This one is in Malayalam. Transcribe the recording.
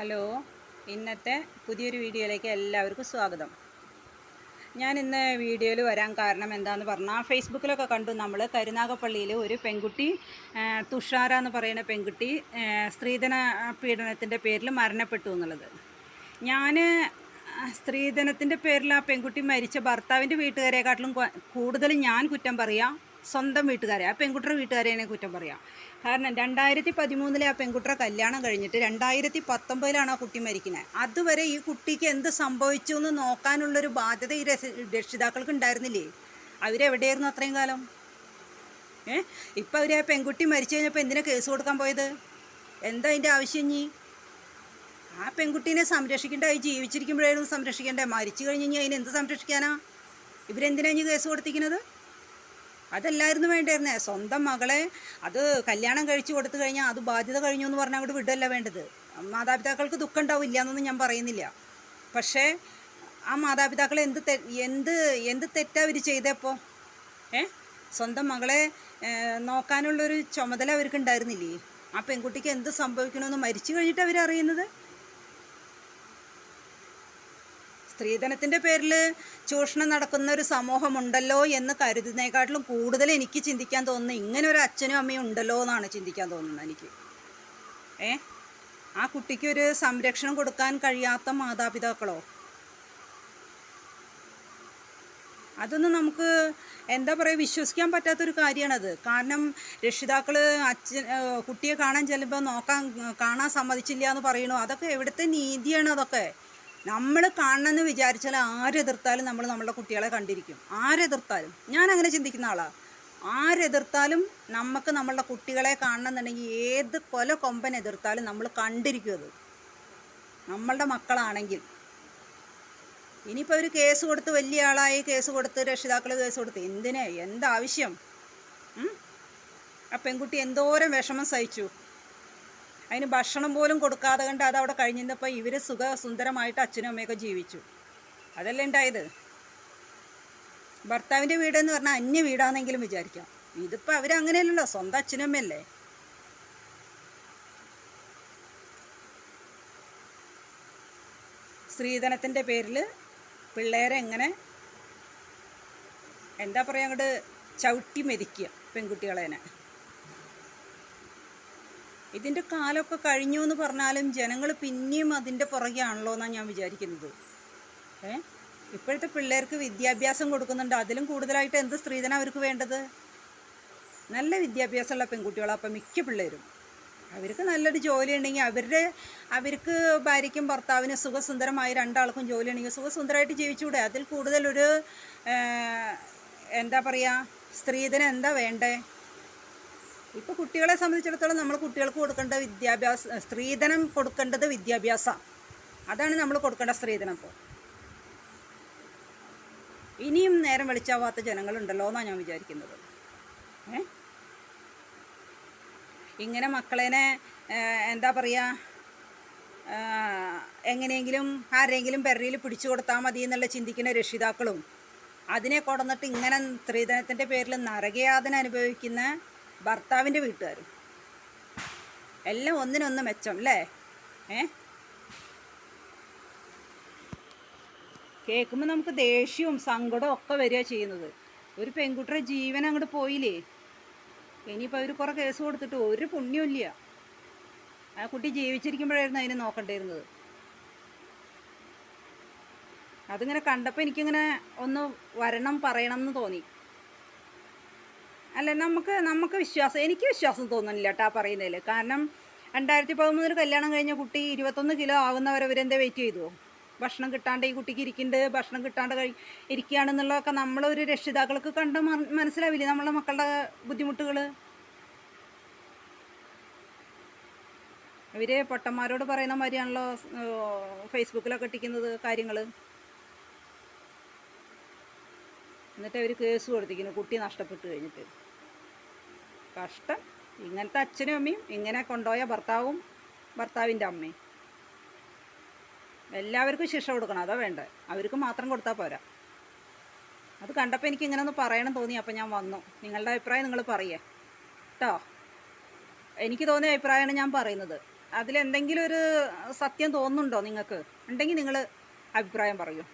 ഹലോ ഇന്നത്തെ പുതിയൊരു വീഡിയോയിലേക്ക് എല്ലാവർക്കും സ്വാഗതം. ഞാൻ ഇന്ന് വീഡിയോയിൽ വരാൻ കാരണം എന്താന്ന് പറഞ്ഞാൽ ഫേസ്ബുക്കിലൊക്കെ കണ്ടു നമ്മൾ കരുനാഗപ്പള്ളിയിൽ ഒരു പെൺകുട്ടി തുഷാര എന്ന് പറയുന്ന പെൺകുട്ടി സ്ത്രീധന പീഡനത്തിന്റെ പേരിൽ മരണപ്പെട്ടു എന്നുള്ളത്. ഞാൻ സ്ത്രീധനത്തിന്റെ പേരിൽ ആ പെൺകുട്ടി മരിച്ച ഭർത്താവിന്റെ വീട്ടുകാരെക്കാട്ടിലും കൂടുതൽ ഞാൻ കുറ്റം പറയാം. സ്വന്തം വീട്ടുകാരെ ആ പെൺകുട്ടിയുടെ വീട്ടുകാരെയാണ് കുറ്റം പറയാം. കാരണം രണ്ടായിരത്തി പതിമൂന്നിലെ ആ പെൺകുട്ടിയുടെ കല്യാണം കഴിഞ്ഞിട്ട് രണ്ടായിരത്തി പത്തൊമ്പതിലാണ് ആ കുട്ടി മരിക്കുന്നത് അതുവരെ ഈ കുട്ടിക്ക് എന്ത് സംഭവിച്ചു എന്ന് നോക്കാനുള്ളൊരു ബാധ്യത ഈ രക്ഷിതാക്കൾക്ക് ഉണ്ടായിരുന്നില്ലേ? അവരെവിടെയായിരുന്നു അത്രയും കാലം? ഏ? ഇപ്പം അവർ ആ പെൺകുട്ടി മരിച്ചു കഴിഞ്ഞപ്പോൾ എന്തിനാ കേസ് കൊടുക്കാൻ പോയത്? എന്താ അതിന്റെ ആവശ്യം ഇനി? ആ പെൺകുട്ടീനെ സംരക്ഷിക്കേണ്ട അത് ജീവിച്ചിരിക്കുമ്പോഴായിരുന്നു സംരക്ഷിക്കേണ്ടത്. മരിച്ചു കഴിഞ്ഞ് കഴിഞ്ഞാൽ അതിനെന്ത് സംരക്ഷിക്കാനാ? ഇവരെന്തിനാണ് ഇനി കേസ് കൊടുത്തിരിക്കുന്നത്? അതല്ലായിരുന്നു വേണ്ടായിരുന്നേ. സ്വന്തം മകളെ അത് കല്യാണം കഴിച്ചു കൊടുത്തു കഴിഞ്ഞാൽ അത് ബാധ്യത കഴിഞ്ഞു എന്ന് പറഞ്ഞാൽ അങ്ങോട്ട് വിടല്ല വേണ്ടത്. മാതാപിതാക്കൾക്ക് ദുഃഖം ഉണ്ടാവില്ല എന്നൊന്നും ഞാൻ പറയുന്നില്ല. പക്ഷേ ആ മാതാപിതാക്കൾ എന്ത് എന്ത് എന്ത് തെറ്റാ അവർ ചെയ്തപ്പോൾ ഏ? സ്വന്തം മകളെ നോക്കാനുള്ളൊരു ചുമതല അവർക്ക് ഉണ്ടായിരുന്നില്ലേ ആ പെൺകുട്ടിക്ക് എന്ത് സംഭവിക്കണമെന്ന് മരിച്ചു കഴിഞ്ഞിട്ട് അവരറിയുന്നത്? സ്ത്രീധനത്തിന്റെ പേരിൽ ചൂഷണം നടക്കുന്ന ഒരു സമൂഹമുണ്ടല്ലോ എന്ന് കരുതുന്നതിനെക്കാട്ടിലും കൂടുതൽ എനിക്ക് ചിന്തിക്കാൻ തോന്നുന്നത് ഇങ്ങനെ ഒരു അച്ഛനും അമ്മയും ഉണ്ടല്ലോ എന്നാണ് ചിന്തിക്കാൻ തോന്നുന്നത് എനിക്ക്. ഏ? ആ കുട്ടിക്കൊരു സംരക്ഷണം കൊടുക്കാൻ കഴിയാത്ത മാതാപിതാക്കളോ? അതൊന്നും നമുക്ക് എന്താ പറയുക വിശ്വസിക്കാൻ പറ്റാത്തൊരു കാര്യമാണത് കാരണം രക്ഷിതാക്കൾ അച്ഛൻ കുട്ടിയെ കാണാൻ ചെല്ലുമ്പോൾ നോക്കാൻ കാണാൻ സമ്മതിച്ചില്ല എന്ന് പറയണു അതൊക്കെ എവിടുത്തെ നീതിയാണ് അതൊക്കെ? നമ്മൾ കാണണമെന്ന് വിചാരിച്ചാൽ ആരെതിർത്താലും നമ്മൾ നമ്മുടെ കുട്ടികളെ കണ്ടിരിക്കും. ആരെതിർത്താലും ഞാൻ അങ്ങനെ ചിന്തിക്കുന്ന ആളാണ് ആരെതിർത്താലും നമുക്ക് നമ്മളുടെ കുട്ടികളെ കാണണമെന്നുണ്ടെങ്കിൽ ഏത് കൊല കൊമ്പൻ എതിർത്താലും നമ്മൾ കണ്ടിരിക്കും അത്. നമ്മളുടെ മക്കളാണെങ്കിൽ. ഇനിയിപ്പോൾ ഒരു കേസ് കൊടുത്ത് വലിയ ആളായി കേസ് കൊടുത്ത് രക്ഷിതാക്കൾ കേസ് കൊടുത്ത് എന്തിനാ? എന്താവശ്യം? ആ പെൺകുട്ടി എന്തോരം വിഷമം സഹിച്ചു. അതിന് ഭക്ഷണം പോലും കൊടുക്കാതെ കണ്ട് അത് അവിടെ കഴിഞ്ഞപ്പോൾ ഇവർ സുഖ സുന്ദരമായിട്ട് അച്ഛനും അമ്മയൊക്കെ ജീവിച്ചു. അതല്ലേ ഉണ്ടായത്? ഭർത്താവിന്റെ വീടെന്ന് പറഞ്ഞാൽ അന്യ വീടാണെങ്കിലും വിചാരിക്കാം. ഇതിപ്പോൾ അവരങ്ങനെയല്ലല്ലോ സ്വന്തം അച്ഛനും അമ്മയല്ലേ? സ്ത്രീധനത്തിന്റെ പേരിൽ പിള്ളേരെ എങ്ങനെ എന്താ പറയുക അങ്ങോട്ട് ചവിട്ടി മെതിക്കുക പെൺകുട്ടികളേനെ ഇതിന്റെ കാലമൊക്കെ കഴിഞ്ഞു എന്ന് പറഞ്ഞാലും ജനങ്ങൾ പിന്നെയും അതിന്റെ പുറകെയാണല്ലോ എന്നാണ് ഞാൻ വിചാരിക്കുന്നത്. ഏ? ഇപ്പോഴത്തെ പിള്ളേർക്ക് വിദ്യാഭ്യാസം കൊടുക്കുന്നുണ്ട്. അതിലും കൂടുതലായിട്ട് എന്ത് സ്ത്രീധനം അവർക്ക് വേണ്ടത്? നല്ല വിദ്യാഭ്യാസമുള്ള പെൺകുട്ടികളാണ് അപ്പം മിക്ക പിള്ളേരും. അവർക്ക് നല്ലൊരു ജോലി ഉണ്ടെങ്കിൽ അവരുടെ അവർക്ക് ഭാര്യയ്ക്കും ഭർത്താവിനും സുഖസുന്ദരമായി രണ്ടാൾക്കും ജോലി ഉണ്ടെങ്കിൽ സുഖസുന്ദരമായിട്ട് ജീവിച്ചുകൂടെ. അതിൽ കൂടുതലൊരു എന്താ പറയുക സ്ത്രീധനം എന്താ വേണ്ടേ? ഇപ്പോൾ കുട്ടികളെ സംബന്ധിച്ചിടത്തോളം നമ്മൾ കുട്ടികൾക്ക് കൊടുക്കേണ്ട വിദ്യാഭ്യാസ സ്ത്രീധനം കൊടുക്കേണ്ടത് വിദ്യാഭ്യാസം അതാണ് നമ്മൾ കൊടുക്കേണ്ട സ്ത്രീധനം ഇപ്പോൾ ഇനിയും നേരം വെളിച്ചാവാത്ത ജനങ്ങളുണ്ടല്ലോ എന്നാണ് ഞാൻ വിചാരിക്കുന്നത്. ഇങ്ങനെ മക്കളേനെ എന്താ പറയുക എങ്ങനെയെങ്കിലും ആരെങ്കിലും പെരയിൽ പിടിച്ചു കൊടുത്താൽ മതി എന്നുള്ള ചിന്തിക്കുന്ന രക്ഷിതാക്കളും അതിനെ കൊടന്നിട്ട് ഇങ്ങനെ സ്ത്രീധനത്തിന്റെ പേരിൽ നരകയാതന അനുഭവിക്കുന്ന ഭർത്താവിന്റെ വീട്ടുകാരും. എല്ലാം ഒന്നിനൊന്ന് മെച്ചം അല്ലേ? ഏ? കേൾക്കുമ്പോൾ നമുക്ക് ദേഷ്യവും സങ്കടവും ഒക്കെ വരിക ചെയ്യുന്നത്. ഒരു പെൺകുട്ടിയുടെ ജീവൻ അങ്ങോട്ട് പോയില്ലേ? ഇനിയിപ്പോൾ അവർ കുറേ കേസ് കൊടുത്തിട്ട് ഒരു പുണ്യമില്ല ആ കുട്ടി ജീവിച്ചിരിക്കുമ്പോഴായിരുന്നു അതിനെ നോക്കണ്ടിരുന്നത്. അതിങ്ങനെ കണ്ടപ്പോൾ എനിക്കിങ്ങനെ ഒന്ന് വരണം പറയണം എന്ന് തോന്നി. അല്ല നമുക്ക് നമുക്ക് വിശ്വാസം എനിക്ക് വിശ്വാസം തോന്നുന്നില്ല കേട്ടോ പറയുന്നതിൽ കാരണം രണ്ടായിരത്തി പതിമൂന്നിൽ കല്യാണം കഴിഞ്ഞ കുട്ടി ഇരുപത്തൊന്ന് കിലോ ആകുന്നവരെ ഇവരെന്താ വെയിറ്റ് ചെയ്തു? ഭക്ഷണം കിട്ടാണ്ട് ഈ കുട്ടിക്ക് ഇരിക്കുന്നുണ്ട് ഭക്ഷണം കിട്ടാണ്ട് കഴി ഇരിക്കുകയാണെന്നുള്ളതൊക്കെ നമ്മളൊരു രക്ഷിതാക്കൾക്ക് കണ്ട് മനസ്സിലാവില്ല? നമ്മളെ മക്കളുടെ ബുദ്ധിമുട്ടുകൾ ഇവർ പൊട്ടന്മാരോട് പറയുന്ന മാതിരിയാണല്ലോ ഫേസ്ബുക്കിലൊക്കെ ഇട്ടിക്കുന്നത് കാര്യങ്ങൾ എന്നിട്ട് അവർ കേസ് കൊടുത്തിരിക്കുന്നു കുട്ടി നഷ്ടപ്പെട്ടു കഴിഞ്ഞിട്ട്. കഷ്ടം. ഇങ്ങനത്തെ അച്ഛനും അമ്മയും ഇങ്ങനെ കൊണ്ടുപോയ ഭർത്താവും ഭർത്താവിന്റെ അമ്മയും. എല്ലാവർക്കും ശിക്ഷ കൊടുക്കണം. അതാ വേണ്ടത്. അവർക്ക് മാത്രം കൊടുത്താൽ പോരാ. അത് കണ്ടപ്പോൾ എനിക്ക് ഇങ്ങനെ ഒന്ന് പറയണം തോന്നി. അപ്പം ഞാൻ വന്നു. നിങ്ങളുടെ അഭിപ്രായം നിങ്ങൾ പറയേ. കേട്ടോ എനിക്ക് തോന്നിയ അഭിപ്രായമാണ് ഞാൻ പറയുന്നത്. അതിലെന്തെങ്കിലും ഒരു സത്യം തോന്നുന്നുണ്ടോ നിങ്ങൾക്ക്? ഉണ്ടെങ്കിൽ നിങ്ങൾ അഭിപ്രായം പറയൂ.